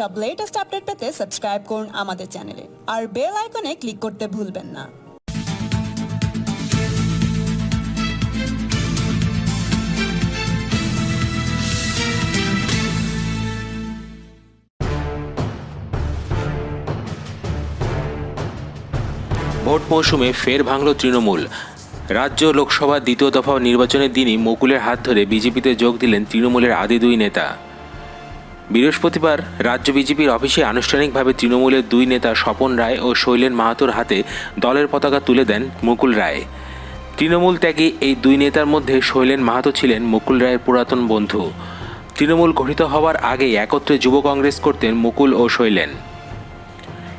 সব latest update পেতে subscribe করুন আমাদের চ্যানেলে আর বেল আইকনে ক্লিক করতে ভুলবেন না। ভোট মৌসুমে ফের ভাঙল তৃণমূল। রাজ্য লোকসভা দ্বিতীয় দফা নির্বাচনের দিনই মুকুলের হাত ধরে বিজেপিতে যোগ দিলেন তৃণমূলের আদি দুই নেতা। বৃহস্পতিবার রাজ্য বিজেপির অফিসে আনুষ্ঠানিকভাবে তৃণমূলের দুই নেতা স্বপন রায় ও শৈলেন মাহাতোর হাতে দলের পতাকা তুলে দেন মুকুল রায়। তৃণমূল ত্যাগী এই দুই নেতার মধ্যে শৈলেন মাহাতো ছিলেন মুকুল রায়ের পুরাতন বন্ধু। তৃণমূল গঠিত হওয়ার আগেই একত্রে যুব কংগ্রেস করতেন মুকুল ও শৈলেন।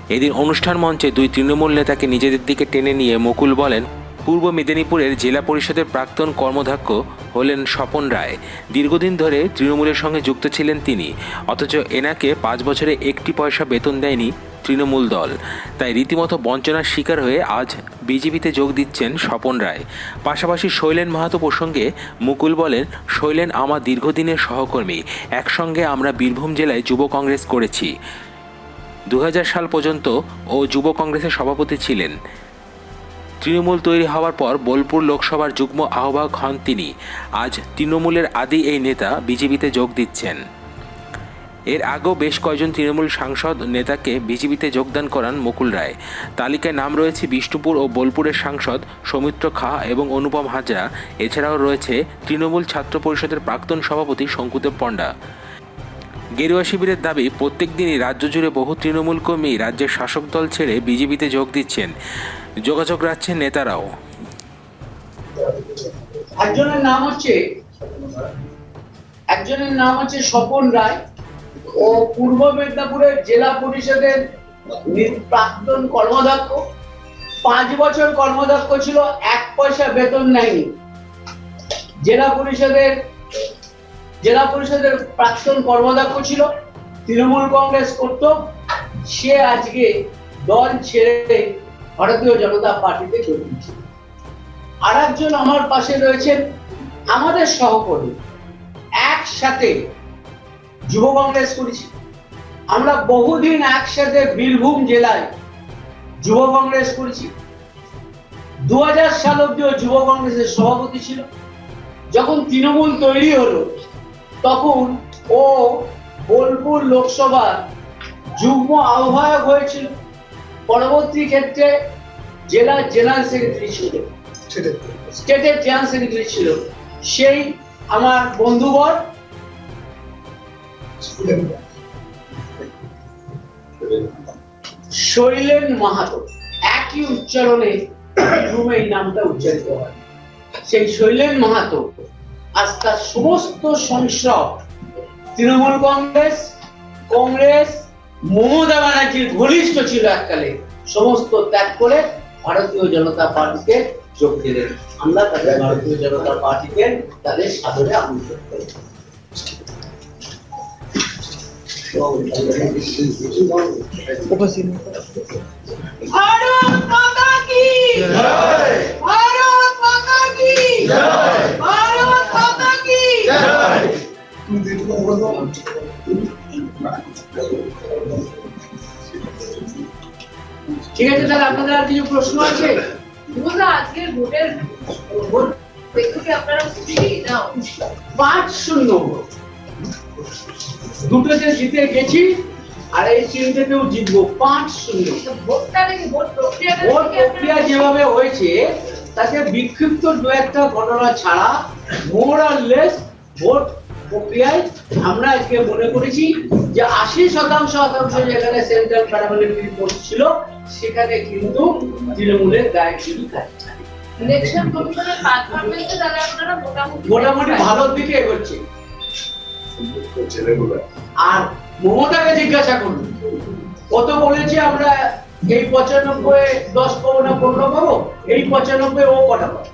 এদিন অনুষ্ঠান মঞ্চে দুই তৃণমূল নেতাকে নিজেদের দিকে টেনে নিয়ে মুকুল বলেন, পূর্ব মেদিনীপুরের জেলা পরিষদের প্রাক্তন কর্মধ্যক্ষ হলেন স্বপন রায়। দীর্ঘদিন ধরে তৃণমূলের সঙ্গে যুক্ত ছিলেন তিনি। অথচ এনাকে পাঁচ বছরে একটি পয়সা বেতন দেয়নি তৃণমূল দল। তাই রীতিমতো বঞ্চনার শিকার হয়ে আজ বিজেপিতে যোগ দিচ্ছেন স্বপন রায়। পাশাপাশি শৈলেন মাহাতো প্রসঙ্গে মুকুল বলেন, শৈলেন আমার দীর্ঘদিনের সহকর্মী। একসঙ্গে আমরা বীরভূম জেলায় যুব কংগ্রেস করেছি। দু হাজার সাল পর্যন্ত ও যুব কংগ্রেসের সভাপতি ছিলেন। তৃণমূল তৈরি হওয়ার পর বোলপুর লোকসভার যুগ্ম আহ্বায়ক হন তিনি। আজ তৃণমূলের আদি এই নেতা বিজেপিতে যোগ দিচ্ছেন। এর আগেও বেশ কয়েকজন তৃণমূল সাংসদ নেতাকে বিজেপিতে যোগদান করান মুকুল রায়। তালিকায় নাম রয়েছে বিষ্ণুপুর ও বোলপুরের সাংসদ সৌমিত্র খা এবং অনুপম হাজরা। এছাড়াও রয়েছে তৃণমূল ছাত্র পরিষদের প্রাক্তন সভাপতি শঙ্কুদেব পণ্ডা। গেরুয়া শিবিরের দাবি, প্রত্যেক দিনই রাজ্য জুড়ে বহু তৃণমূল কর্মী রাজ্যের শাসক দল ছেড়ে বিজেপিতে যোগ দিচ্ছেন। যোগাযোগ রাখছেন নেতারাও। একজনের নাম হচ্ছে, একজনের নাম হচ্ছে স্বপন রায়। ও পূর্ব মেদিনীপুরের জেলা পরিষদের প্রাক্তন কর্মদক্ষ। পাঁচ বছর কর্মদক্ষ ছিল, এক পয়সা বেতন নেয়নি। জেলা পরিষদের জেলা পরিষদের প্রাক্তন কর্মদক্ষ ছিল, তৃণমূল কংগ্রেস করত। সে আজকে দল ছেড়ে ভারতীয় জনতা পার্টিতে যোগ দিচ্ছে আর একজন আমার পাশে রয়েছেন আমাদের সহকর্মী। একসাথে যুব কংগ্রেস করেছি। আমরা বহুদিন একসাথে বীরভূম জেলায় যুব কংগ্রেস করেছি। দু হাজার সাল অব্দিও যুব কংগ্রেসের সভাপতি ছিল। যখন তৃণমূল তৈরি হলো, তখন ও বোলপুর লোকসভার যুগ্ম আহ্বায়ক হয়েছিল। পরবর্তী ক্ষেত্রে জেলার জেনারেল সেক্রেটারি ছিল। স্টেটের জেনারেল সেক্রেটারি ছিল। সেই আমার বন্ধুবর। শৈলেন মাহাতো। একই উচ্চারণে বীরভূমে এই নামটা উচ্চারিত হয়। সেই শৈলেন মাহাতো আজ তার সমস্ত সংসদ তৃণমূল কংগ্রেস কংগ্রেস মমতা ব্যানার্জির ঘনিষ্ঠ ছিল এককালে সমস্ত ত্যাগ করে ভারতীয় জনতা পার্টিতে যোগ দিলেন আমরা তাদের ভারতীয় জনতা পার্টিকে তাদের সাদরে আমন্ত্রণ করি। ভারত মাতা কি? ভারত মাতা কি? ভারত মাতা কি? ঠিক আছে তাহলে আপনাদের আর কিছু প্রশ্ন আছে? আজকের ভোটের ভোট দেখে আপনারা খুশি? না পাঁচ শূন্য দুটোতে জিতে গেছি আর এই জিতবো পাঁচ শূন্য। ভোটটা ভোট প্রক্রিয়াটা ভোট প্রক্রিয়া যেভাবে হয়েছে তাতে বিক্ষিপ্ত দু একটা ঘটনা ছাড়া মোর আর লেস ভোট প্রক্রিয়ায় আমরা আজকে মনে করেছি যে আশি শতাংশ শতাংশ যেখানে সেন্ট্রাল প্যারামিলিটারি ফোর্স ছিল সেখানে কিন্তু তৃণমূলের আপনারা মোটামুটি মোটামুটি ভালোর দিকে এগোচ্ছে। আর মমতাকে জিজ্ঞাসা করুন কত বলেছে আমরা এই পঁচানব্বই দশ পাবো না পনেরো পাবো? এই পঁচানব্বই ও কটা পাবো?